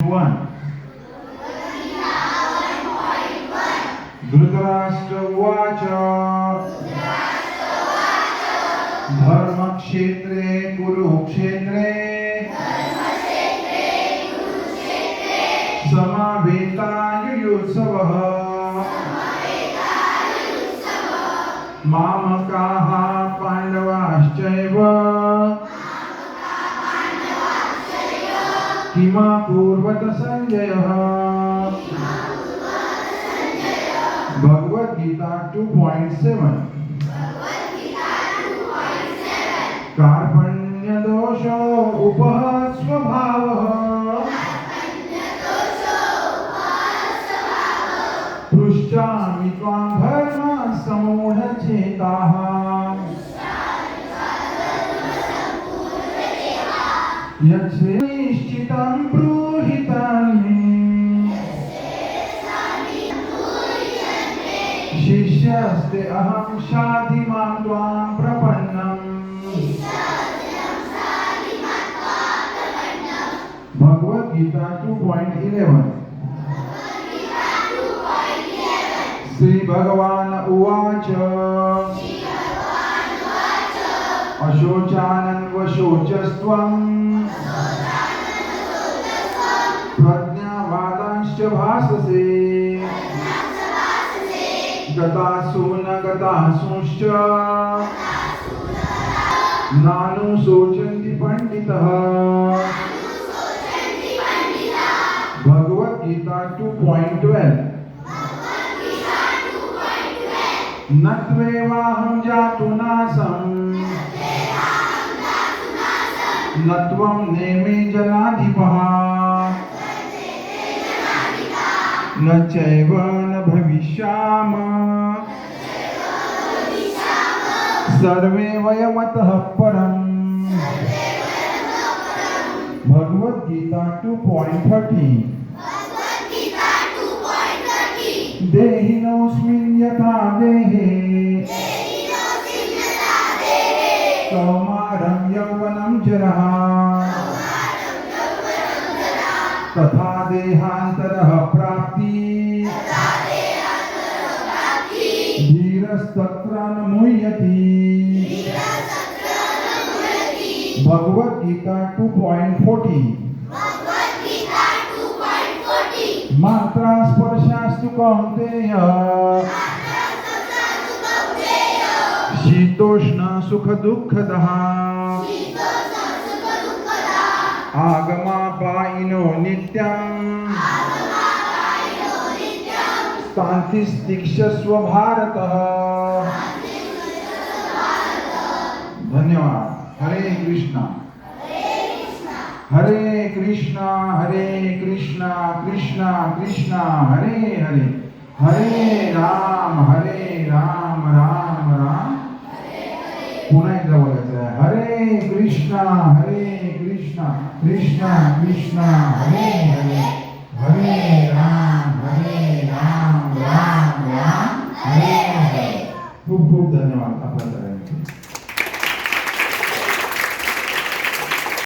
One Dhritarashtra उवाच धर्मक्षेत्रे कुरुक्षेत्रे समावेतायुयुत्सवः मामकाः पाण्डवाश्चैव किमपूर्वत सञ्जयः भगवद्गीता 2.7 कार्पण्यदोषो उपः स्वभावः पृच्छामि त्वां धर्म समूढचेताः। यच्छ्रेष्ठितं ब्रूहि तन्मे शिष्यस्ते अहं शाधि माँ त्वां प्रपन्नम् भगवद्गीता 2.11 श्रीभगवान् उवाच। अशोचानन्वशोचस्त्वम्। प्रज्ञावादांश्च भाससे। गतासु न गतासूंश्च नानुशोचन्ति पण्डितः। भगवद्गीता 2.12 न त्वेवाहं जातु नासम्। न त्वं नेमे जनाधिपः। न चैव न भविष्याम। सर्वे वयमतः परम्। भगवद्गीता 2.13 देहिनोऽस्मिन् यथा देहे यौवनं जरः। तथा देहान्तरः प्राप्ति। धीरस्तत्र न मुह्यति भगवद्गीता 2.14 मात्रा स्पर्शास्तु कौन्तेय। शीतोष्ण सुख दुःखदः आगमापायिनो नित्यम्। शान्तिस्तिक्षस्व भारतः धन्यवाद। हरे कृष्णा। हरे कृष्णा हरे कृष्णा कृष्णा कृष्णा, हरे हरे। हरे राम हरे राम राम। पुन्हा एकदा बोलायचं आहे हरे कृष्णा हरे कृष्णा कृष्णा कृष्णा, हरे हरे। हरे राम हरे राम राम राम, हरे हरे। खूप खूप धन्यवाद